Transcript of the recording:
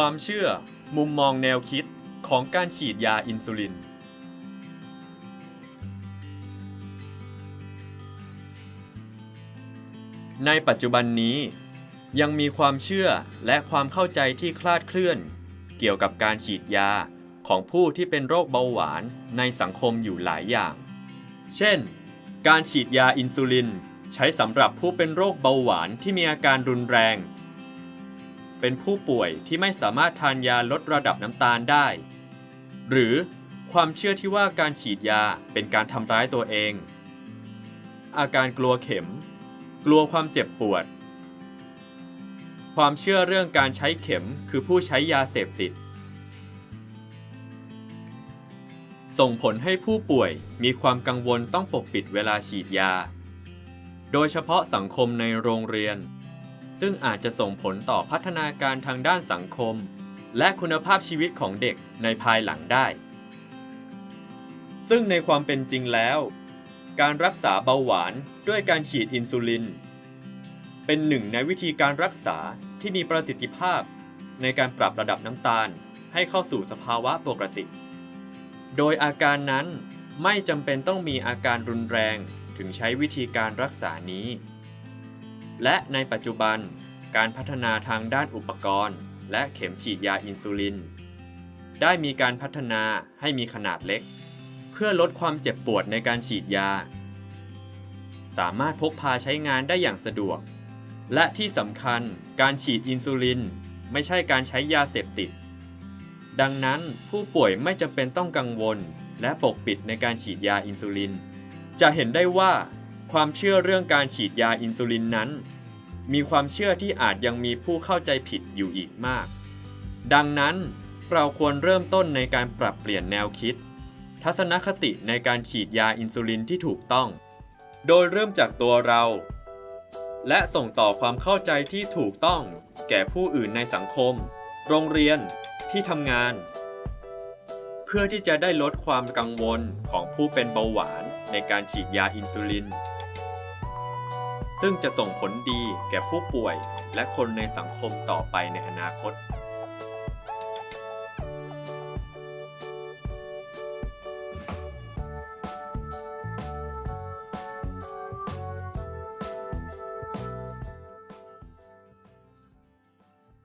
ความเชื่อมุมมองแนวคิดของการฉีดยาอินซูลิน ในปัจจุบันนี้ยังมีความเชื่อและความเข้าใจที่คลาดเคลื่อน เกี่ยวกับการฉีดยาของผู้ที่เป็นโรคเบาหวานในสังคมอยู่หลายอย่าง เช่น การฉีดยาอินซูลิน ใช้สำหรับผู้เป็นโรคเบาหวานที่มีอาการรุนแรง เป็นผู้ป่วยที่ไม่สามารถทานยาลดระดับน้ำตาลได้ หรือความเชื่อที่ว่าการฉีดยาเป็นการทำร้ายตัวเอง อาการกลัวเข็ม กลัวความเจ็บปวด ความเชื่อเรื่องการใช้เข็มคือผู้ใช้ยาเสพติด ส่งผลให้ผู้ป่วยมีความกังวลต้องปกปิดเวลาฉีดยา โดยเฉพาะสังคมในโรงเรียน ซึ่งอาจจะส่งผลต่อพัฒนาการทางด้านสังคม และคุณภาพชีวิตของเด็กในภายหลังได้ ซึ่งในความเป็นจริงแล้ว การรักษาเบาหวานด้วยการฉีดอินซูลิน เป็นหนึ่งในวิธีการรักษาที่มีประสิทธิภาพในการปรับระดับน้ำตาลให้เข้าสู่สภาวะปกติ โดยอาการนั้นไม่จำเป็นต้องมีอาการรุนแรงถึงใช้วิธีการรักษานี้ และในปัจจุบันการพัฒนาทางด้านอุปกรณ์ และเข็มฉีดยาอินซูลิน ได้มีการพัฒนาให้มีขนาดเล็ก เพื่อลดความเจ็บปวดในการฉีดยา สามารถพกพาใช้งานได้อย่างสะดวก และที่สำคัญการฉีดอินซูลิน ไม่ใช่การใช้ยาเสพติด ดังนั้นผู้ป่วยไม่จำเป็นต้องกังวล และปกปิดในการฉีดยาอินซูลิน จะเห็นได้ว่า ความเชื่อเรื่องการฉีดยาอินซูลินนั้น มีความเชื่อที่อาจยังมีผู้เข้าใจผิดอยู่อีกมาก ดังนั้นเราควรเริ่มต้นในการปรับเปลี่ยนแนวคิด ทัศนคติในการฉีดยาอินซูลินที่ถูกต้อง โดยเริ่มจากตัวเรา และส่งต่อความเข้าใจที่ถูกต้อง แก่ผู้อื่นในสังคม โรงเรียนที่ทำงาน เพื่อที่จะได้ลดความกังวลของผู้เป็นเบาหวานในการฉีดยาอินซูลิน ซึ่งจะส่งผลดีแก่ผู้ป่วยและคนในสังคมต่อไปในอนาคต